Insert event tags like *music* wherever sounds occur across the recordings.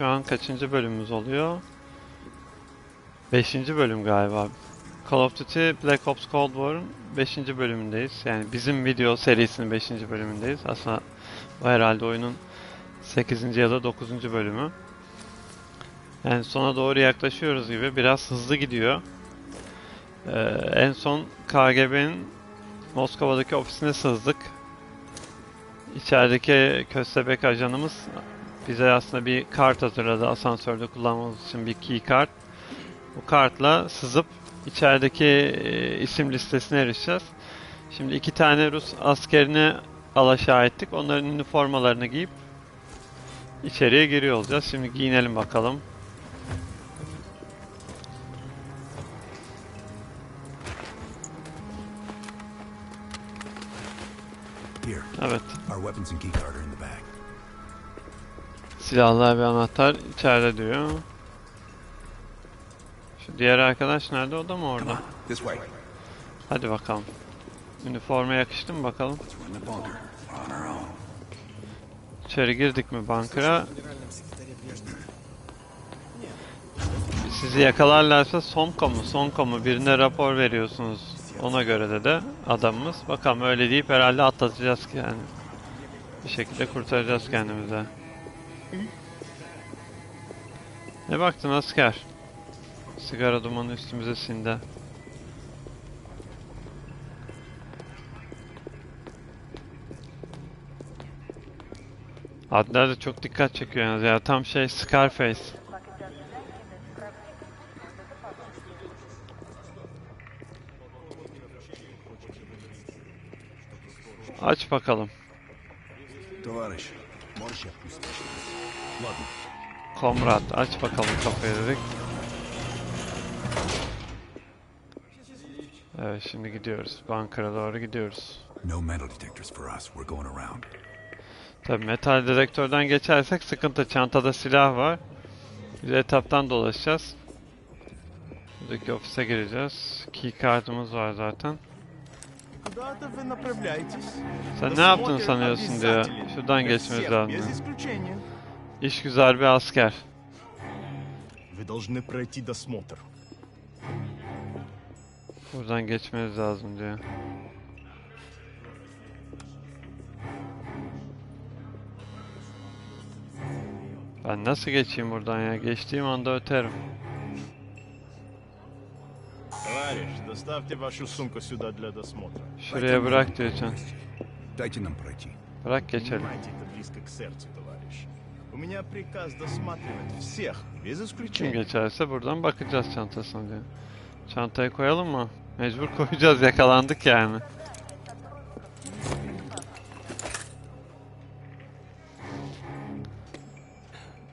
Şu an kaçıncı bölümümüz oluyor? Beşinci bölüm galiba. Call of Duty Black Ops Cold War'ın 5. bölümündeyiz. Yani bizim video serisinin 5. bölümündeyiz. Aslında bu herhalde oyunun 8. ya da 9. bölümü. Yani sona doğru yaklaşıyoruz gibi. Biraz hızlı gidiyor. Ee, en son KGB'nin Moskova'daki ofisine sızdık. İçerideki köstebek ajanımız bize aslında bir kart hazırladı asansörde kullanmamız için bir key kart. Bu kartla sızıp içerideki e, isim listesine erişeceğiz. Şimdi iki tane Rus askerini alaşağı ettik. Onların üniformalarını giyip içeriye giriyor olacağız. Şimdi giyinelim bakalım. Evet. our weapons and keycard are in. Silahlar ve anahtar içeride diyor. Şu diğer arkadaş nerede? O da mı orada? Hadi bakalım. Üniforma yakıştı mı bakalım. İçeri girdik mi bankara? Sizi yakalarlarsa Somko mu? Sonko mu? Birine rapor veriyorsunuz. Ona göre de de adamımız. Bakalım öyle deyip herhalde atlatacağız ki yani. Bir şekilde kurtaracağız kendimize. Ne baktın asker? Sigara dumanı üstümüze sindi. Adlar da çok dikkat çekiyor yalnız ya. Tam şey Scarface. Aç bakalım. Товарищ, можешь отпустить? Komrat aç bakalım kafayı dedik. Evet şimdi gidiyoruz. Bankara doğru gidiyoruz. No metal detectors for us. We're going around. Tabii metal dedektörden geçersek sıkıntı. Çantada silah var. Biz etaptan dolaşacağız. Buradaki ofise gireceğiz. Key kartımız var zaten. Sen ne yaptın sanıyorsun diyor. Şuradan geçmemiz lazım. исключения. İş güzel bir asker. Вы должны пройти досмотр. Buradan geçmeniz lazım diyor. Ben nasıl geçeyim buradan ya? Geçtiğim anda öterim. Товарищ, доставьте вашу сумку сюда для досмотра. Şuraya bırak diyor can. Дайте нам пройти. Bırak geçelim. Понимаете, это близко к сердцу, товарищ. У меня приказ досматривать всех, без Kim исключения. geçerse buradan bakacağız çantasına diyor. Çantayı koyalım mı? Mecbur *laughs* koyacağız yakalandık yani.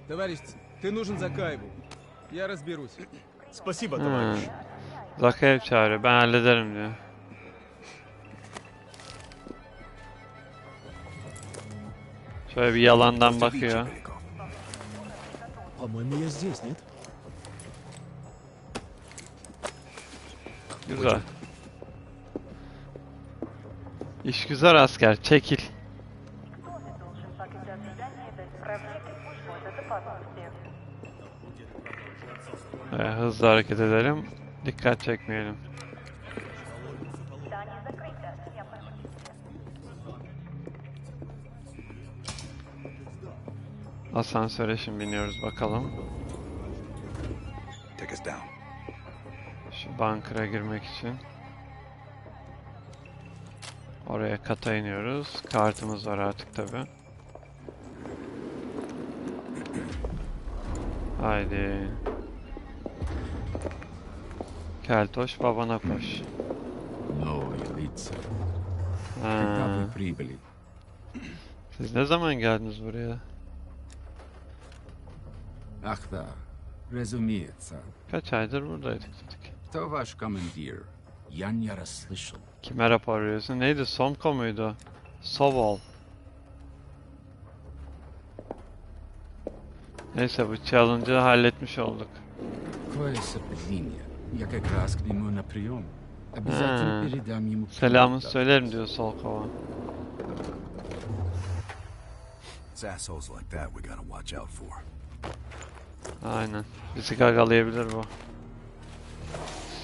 Товарищ, ты нужен Закаеву. Я разберусь. Спасибо, Ha. товарищ. Zakayev çağırıyor. Ben hallederim diyor. Şöyle bir yalandan Всё, bakıyor. Вичи, Беляков. По-моему, я здесь, нет? Güzel. İş güzel asker. Çekil. должен показать задание дать справочник службы безопасности. Ee, hızlı hareket edelim. Dikkat çekmeyelim. Asansöre şimdi biniyoruz bakalım. Take us down. Şu bunker'a girmek için. Oraya kata iniyoruz. Kartımız var artık tabi. Haydi. Keltoş babana koş. Ha. Siz ne zaman geldiniz buraya? Ах да, разумеется. Kaç aydır buradaydık dedik. Кто ваш командир? Я не расслышал. Kime rapor veriyorsun? Neydi? Somko muydu? Sovol. Neyse bu challenge'ı halletmiş olduk. Какое совпадение. Я как раз к нему на прием. Обязательно А. передам ему Selamını привет. söylerim diyor Solkova. It's assholes like that we gotta watch out for. Aynen. Bizi gagalayabilir bu.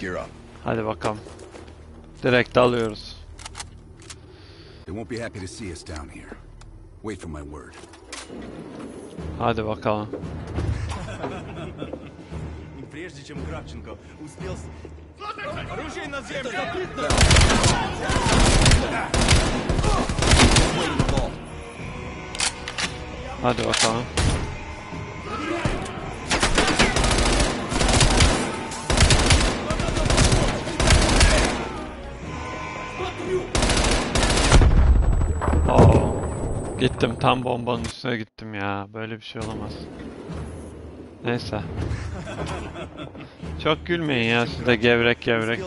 Gear up. Hadi bakalım. Direkt dalıyoruz. They won't be happy to see us down here. Wait for my word. Hadi bakalım. И прежде чем Кравченко успел... с- Оружие на землю! Hadi bakalım. Oo. Gittim tam bombanın üstüne gittim ya. Böyle bir şey olamaz. Neyse. *laughs* Çok gülmeyin ya siz de gevrek gevrek.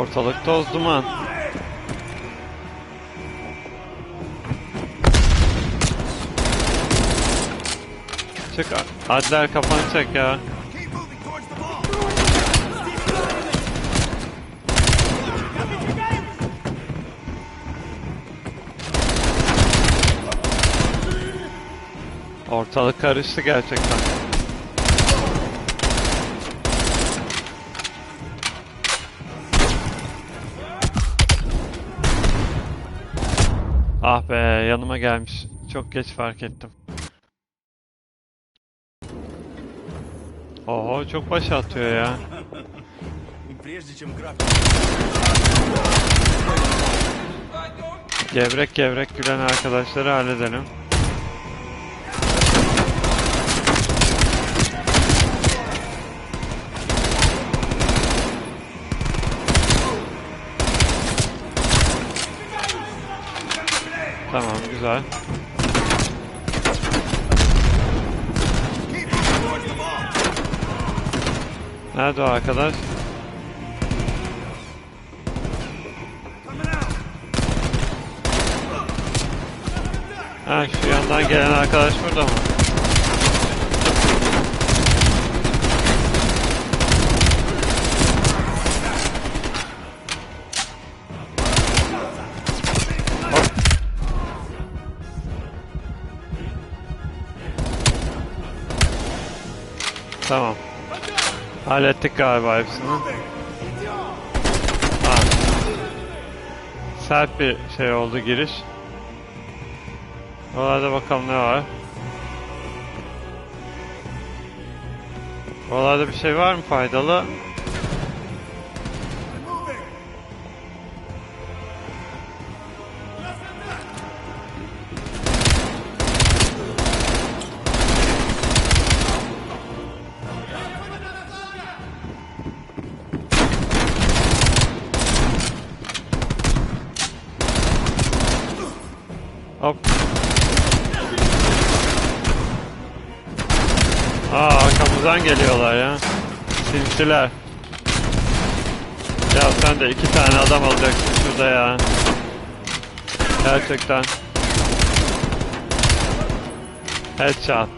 Ortalık toz duman. Çık Adler kafanı çek ya. Ortalık karıştı gerçekten. gelmiş. Çok geç fark ettim. Oho çok baş atıyor ya. Gevrek gevrek gülen arkadaşları halledelim. Tamam güzel. Nerede o arkadaş? Ha şu yandan gelen arkadaş burada mı? Tamam. Hallettik galiba hepsini. Ha. Sert bir şey oldu giriş. Oralarda bakalım ne var. Oralarda bir şey var mı faydalı? Ya. Sinsiler. Ya sen de iki tane adam alacaksın şurada ya. Gerçekten. Headshot.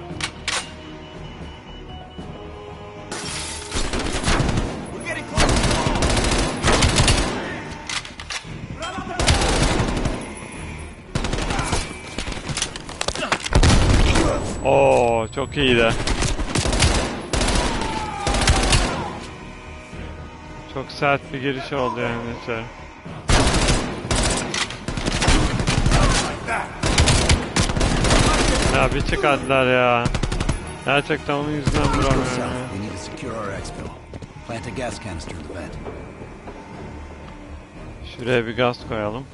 Oo çok iyiydi. Çok sert bir giriş oldu yani içeri. Ya bir çıkardılar ya. Gerçekten onun yüzünden vuramıyorum ya. Şuraya bir gaz koyalım.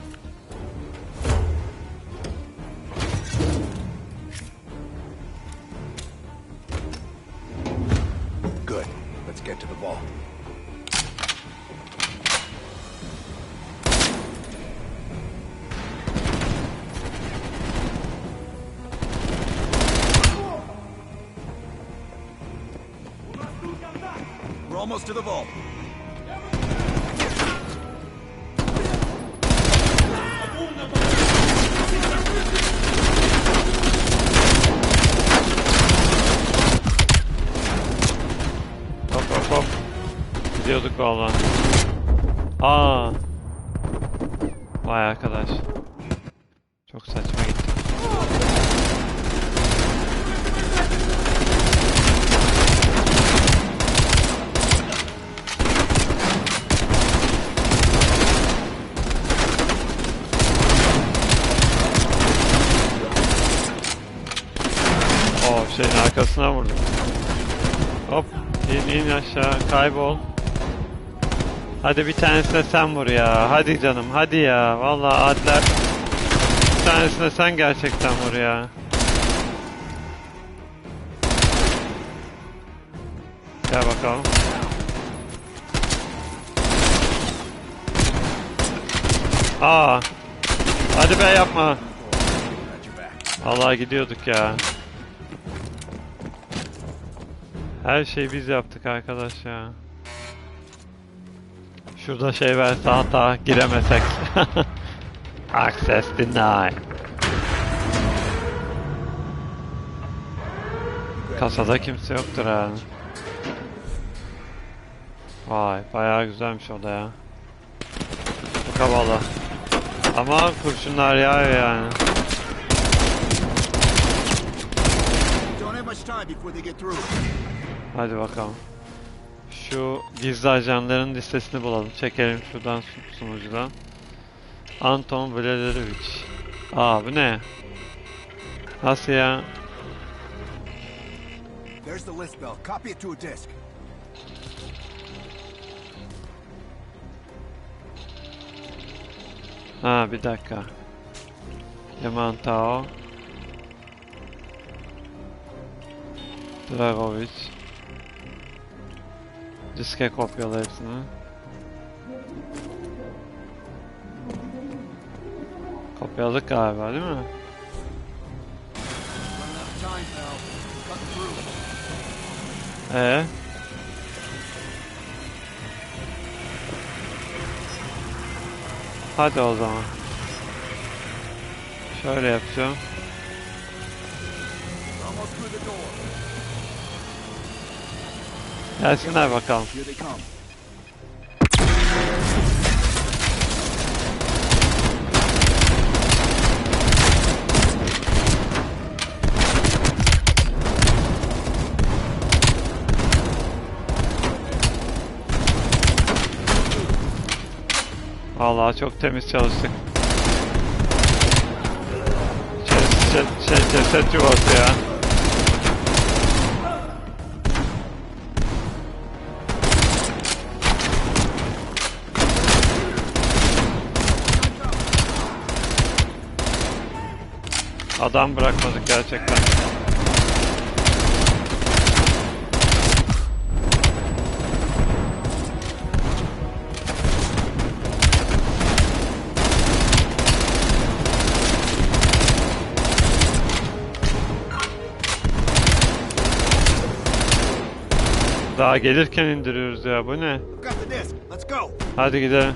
Almost to the vault. Hop hop hop. Gidiyorduk valla. Aa. Vay arkadaş. Arkasına vurdum. Hop in in aşağı kaybol. Hadi bir tanesine sen vur ya. Hadi canım hadi ya. Vallahi Adler. Bir tanesine sen gerçekten vur ya. Gel bakalım. Aa. Hadi be yapma. Allah gidiyorduk ya. Her şeyi biz yaptık arkadaş ya. Şurada şey verse hatta giremesek. *laughs* Access denied. Kasada kimse yoktur herhalde. Vay bayağı güzelmiş o da ya. Çok havalı. Ama kurşunlar yağıyor yani. Don't have much time before they get through. Hadi bakalım. Şu gizli ajanların listesini bulalım. Çekelim şuradan su- sunucudan. Anton Vladimirovich. Aa bu ne? Nasıl ya? There's the list, Bell. Copy it to a disk. Ha bir dakika. Yaman Tao. Dragovic. Diske kopyala hepsini. Kopyaladık galiba değil mi? Ee? Hadi o zaman. Şöyle yapacağım. Gelsinler bakalım. Vallahi çok temiz çalıştık. Şey, şey, şey, ceset yuvası ya. Adam bırakmadık gerçekten. Daha gelirken indiriyoruz ya bu ne? Hadi gidelim.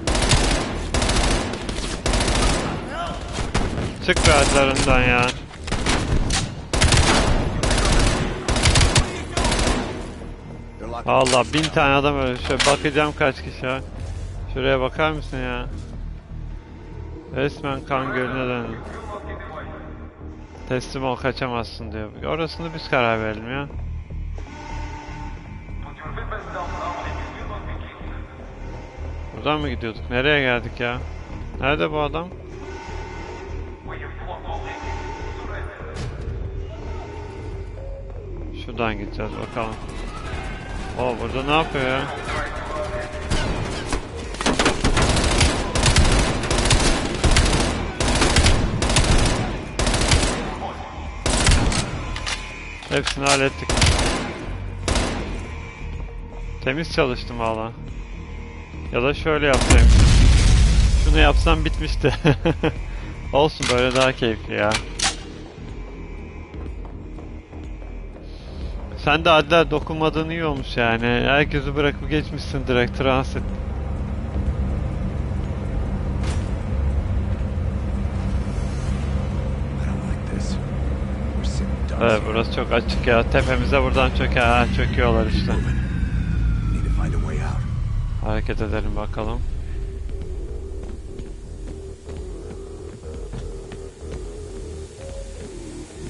Çık be adlarından ya. Allah bin tane adam öyle. Şöyle bakacağım kaç kişi var. Şuraya bakar mısın ya? Resmen kan gölüne döndüm. Teslim ol kaçamazsın diyor. Orasını biz karar verelim ya. Buradan mı gidiyorduk? Nereye geldik ya? Nerede bu adam? Şuradan gideceğiz bakalım. O burada ne yapıyor ya? Hepsini hallettik. Temiz çalıştım valla. Ya da şöyle yapsayım. Şunu yapsam bitmişti. *laughs* Olsun böyle daha keyifli ya. Sen de Adler dokunmadığın iyi olmuş yani. Herkesi bırakıp geçmişsin direkt transit. Evet burası çok açık ya. Tepemize buradan çöker. Ha, çöküyorlar işte. Hareket edelim bakalım.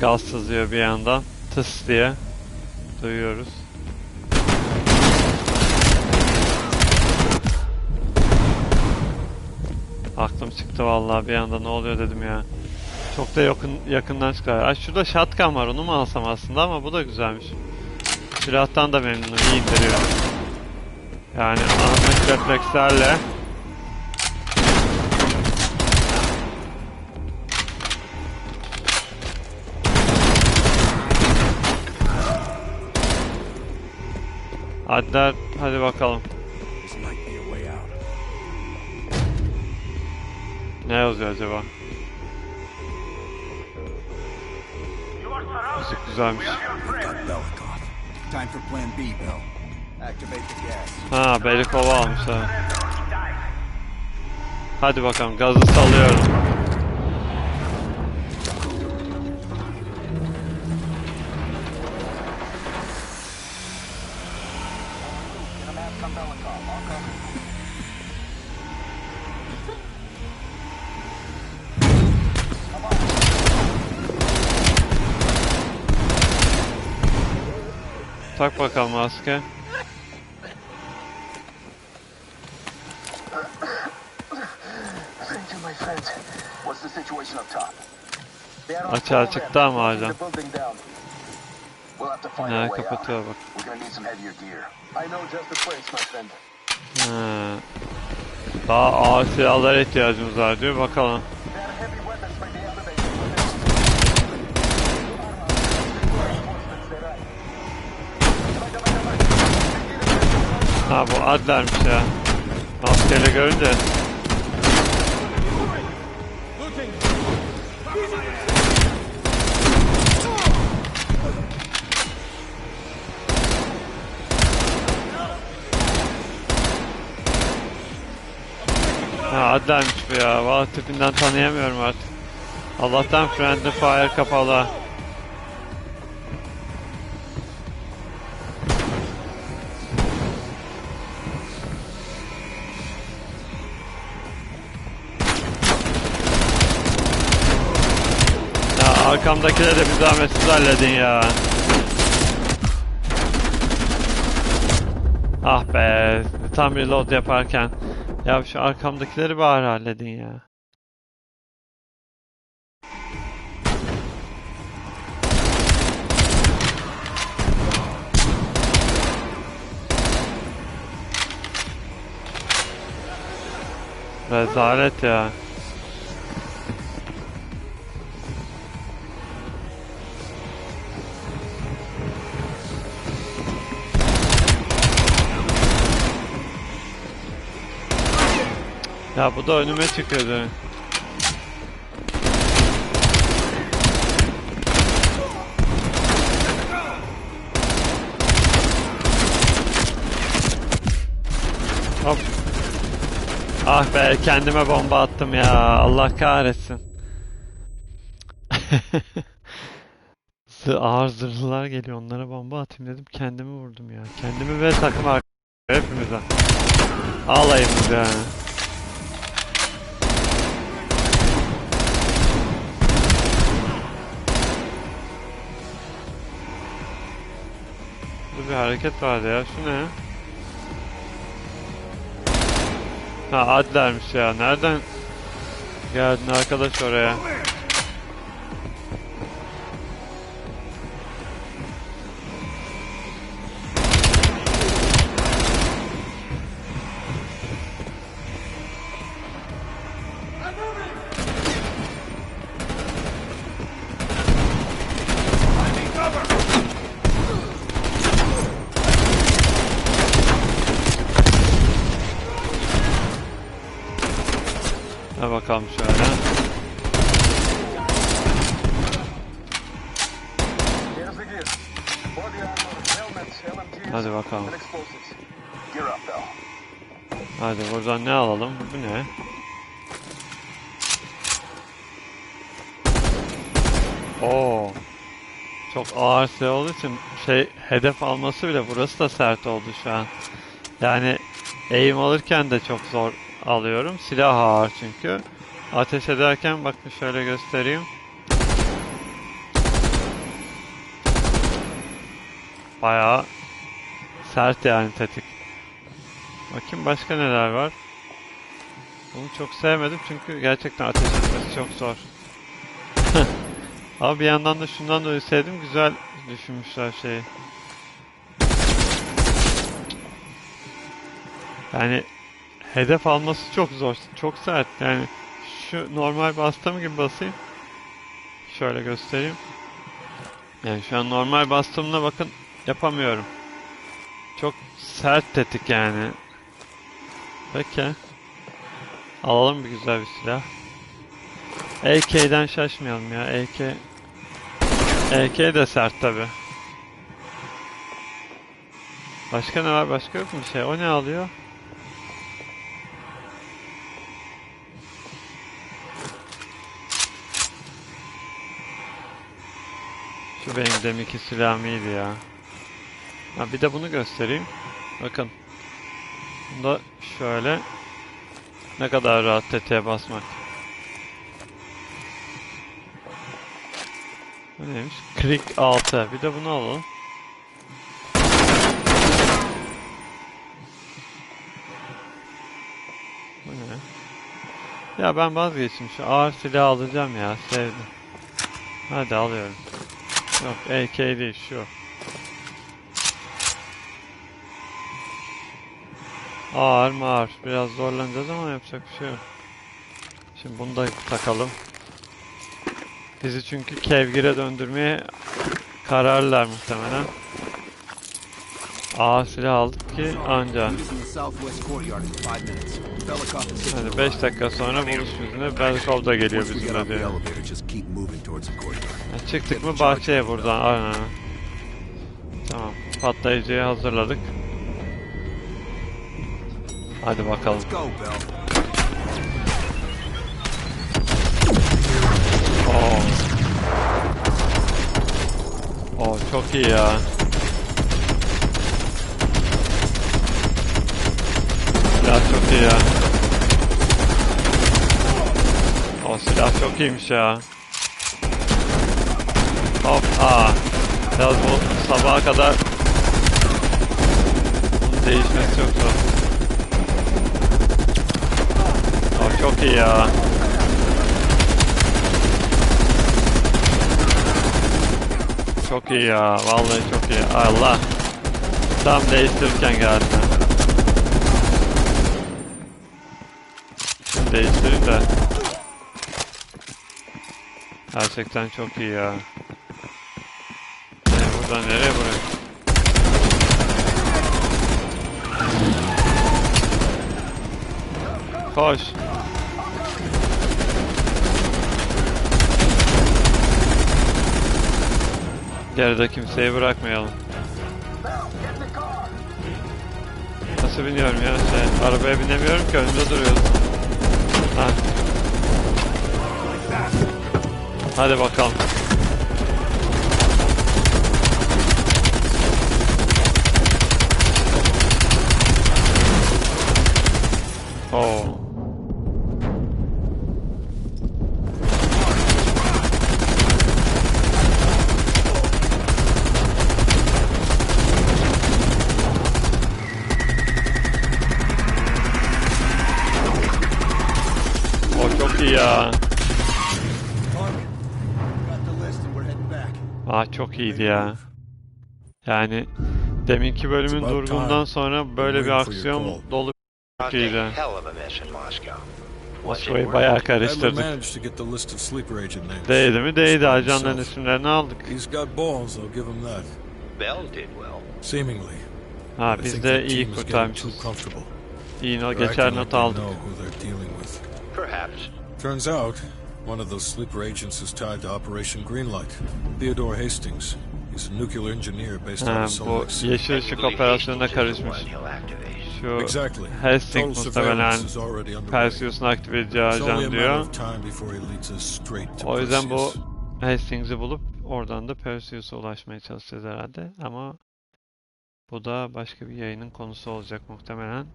Gaz sızıyor bir yandan. Tıs diye. Duyuyoruz. Aklım çıktı vallahi bir anda ne oluyor dedim ya. Çok da yakın yakından çıkar. Ay şurada shotgun var onu mu alsam aslında ama bu da güzelmiş. Silahtan da memnunum iyi indiriyor. Yani anlık reflekslerle Adler hadi bakalım. Ne yazıyor acaba? Müzik güzelmiş. Ha Belikova almış ha. Hadi bakalım gazı salıyorum. Hala. the building down. We'll have to find Ha, a way out. kapatıyor bak. Ha. Daha ağır silahlara ihtiyacımız var diyor. Bakalım. Ha bu Adler'miş ya. Maskeyle görünce. Ha Adler'miş bu ya. Valla tipinden tanıyamıyorum artık. Allah'tan friendly fire kapalı. Ya arkamdakileri de bir zahmetsiz halledin ya. Ah be, tam reload yaparken. Ya şu arkamdakileri bari halledin ya. Rezalet ya. Ya bu da önüme çıkıyordu. Hop. Ah be kendime bomba attım ya. Allah kahretsin. *laughs* Ağır zırhlılar geliyor onlara bomba atayım dedim kendimi vurdum ya. Kendimi ve takım arkadaşlarım hepimize. Alayımız yani. Burada bir hareket vardı ya. Şu ne? Ha Adler'miş ya. Nereden geldin arkadaş oraya? Hadi bakalım. Hadi buradan ne alalım? Bu ne? Oo. Çok ağır şey olduğu için şey hedef alması bile burası da sert oldu şu an. Yani eğim alırken de çok zor alıyorum. Silah ağır çünkü. Ateş ederken bakın şöyle göstereyim. Bayağı sert yani tetik. Bakayım başka neler var. Bunu çok sevmedim çünkü gerçekten ateş etmesi çok zor. *laughs* Ama bir yandan da şundan dolayı sevdim. Güzel düşünmüşler şeyi. Yani hedef alması çok zor. Çok sert. Yani şu normal bastığım gibi basayım. Şöyle göstereyim. Yani şu an normal bastığımda bakın yapamıyorum. Çok sert tetik yani. Peki. Alalım bir güzel bir silah. AK'den şaşmayalım ya. AK AK de sert tabi. Başka ne var? Başka yok mu şey? O ne alıyor? Şu benim deminki silahım iyiydi ya. Ha bir de bunu göstereyim. Bakın. Bunda şöyle ne kadar rahat tetiğe basmak. Bu neymiş? Click 6. Bir de bunu alalım. Bu ne? Ya ben vazgeçtim. Şu ağır silah alacağım ya. Sevdim. Hadi alıyorum. Yok AK değil şu. Ağır mı ağır. Biraz zorlanacağız ama yapacak bir şey yok. Şimdi bunu da takalım. Bizi çünkü kevgire döndürmeye kararlılar muhtemelen. Ağır silah aldık ki anca. Hadi 5 dakika sonra buluşuruz yine. Belkov da geliyor bizimle diyor. Ya Çıktık mı bahçeye buradan. Aynen. Tamam. Patlayıcıyı hazırladık. Hadi bakalım. Oo. Oo çok iyi ya. Silah çok iyi ya. O silah çok iyiymiş ya. Hop aa. Biraz bu sabaha kadar değişmesi çok zor. O çok iyi. Çok iyi ya. Vallahi çok iyi. Allah. Tam değiştirirken geldi. Şimdi değiştireyim de. Gerçekten çok iyi ya. Ne buradan nereye buraya? Koş. Geride kimseyi bırakmayalım. Nasıl biniyorum ya? Şey, arabaya binemiyorum ki önümde duruyorsun. Ha. Hadi bakalım. İyi ya. Ah çok iyiydi ya. Yani deminki bölümün durgundan sonra böyle bir aksiyon dolu çok iyiydi. Moskova'yı bayağı karıştırdık. Değdi mi? Değdi. Ajanların isimlerini aldık. Ha biz de iyi kurtarmışız. İyi geçer not aldık. Perhaps. Turns out, one of those sleeper agents is tied to Operation Greenlight. Theodore Hastings. He's a nuclear engineer based out Ha, of Salt Lake yeşil ışık operasyonuna karışmış. Şu Exactly. Hastings muhtemelen. Perseus'un aktive edeceği ajan diyor. of time before he leads us straight to O yüzden bu. Hastings'i bulup oradan da Perseus'a ulaşmaya çalışacağız herhalde. Ama Bu da başka bir yayının konusu olacak muhtemelen.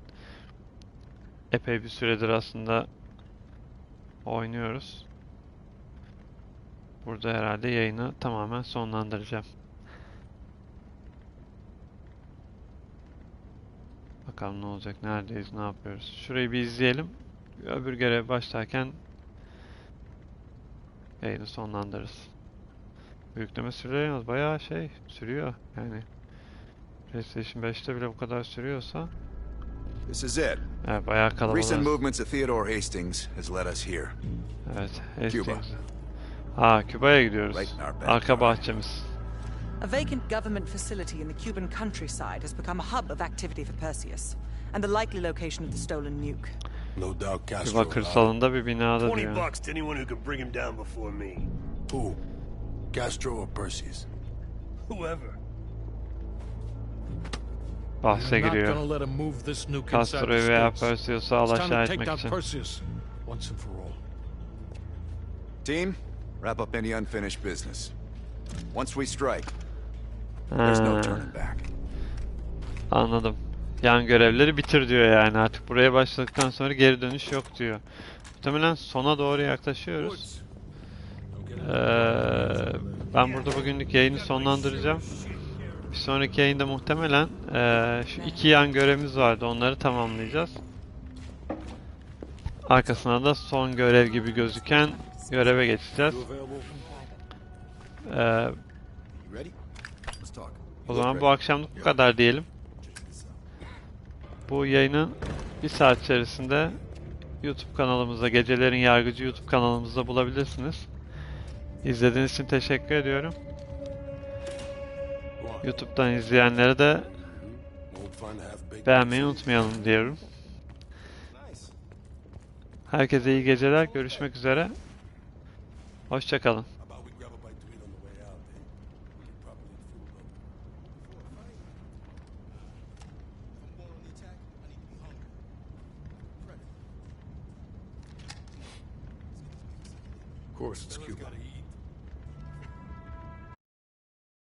Epey bir süredir aslında oynuyoruz. Burada herhalde yayını tamamen sonlandıracağım. Bakalım ne olacak, neredeyiz, ne yapıyoruz. Şurayı bir izleyelim. Öbür görev başlarken yayını sonlandırırız. Yükleme süreleri bayağı şey sürüyor yani. PlayStation 5'te bile bu kadar sürüyorsa This is it. Ah, evet, bayağı Recent movements of Theodore Hastings has led us here. Ah, evet, Cuba. Hastings. Ah, ha, Küba'ya eh, gidiyoruz. Right in our Arka bahçemiz. A vacant government facility in the Cuban countryside has become a hub of activity for Perseus, and the likely location of the stolen nuke. No doubt Castro. Küba kırsalında uh, bir binada 20 diyor. bucks to anyone who can bring him down before me. Who? Castro or Perseus? Whoever. Bahse We're not giriyor. Castro'yu veya. Perseus'u It's time alaşağı to take etmek down için. Perseus once and for all. Team, wrap up any unfinished business. Once we strike, there's no turning back. anladım. Yan görevleri bitir diyor yani artık buraya başladıktan sonra geri dönüş yok diyor. Muhtemelen sona doğru yaklaşıyoruz. Ee, ben burada bugünlük yayını sonlandıracağım. Bir sonraki yayında muhtemelen ee, şu iki yan görevimiz vardı onları tamamlayacağız. Arkasına da son görev gibi gözüken göreve geçeceğiz. Ee, o zaman bu akşamlık bu kadar diyelim. Bu yayının bir saat içerisinde YouTube kanalımızda, Gecelerin Yargıcı YouTube kanalımızda bulabilirsiniz. İzlediğiniz için teşekkür ediyorum. YouTube'dan izleyenlere de beğenmeyi unutmayalım diyorum. Herkese iyi geceler. Görüşmek üzere. Hoşçakalın.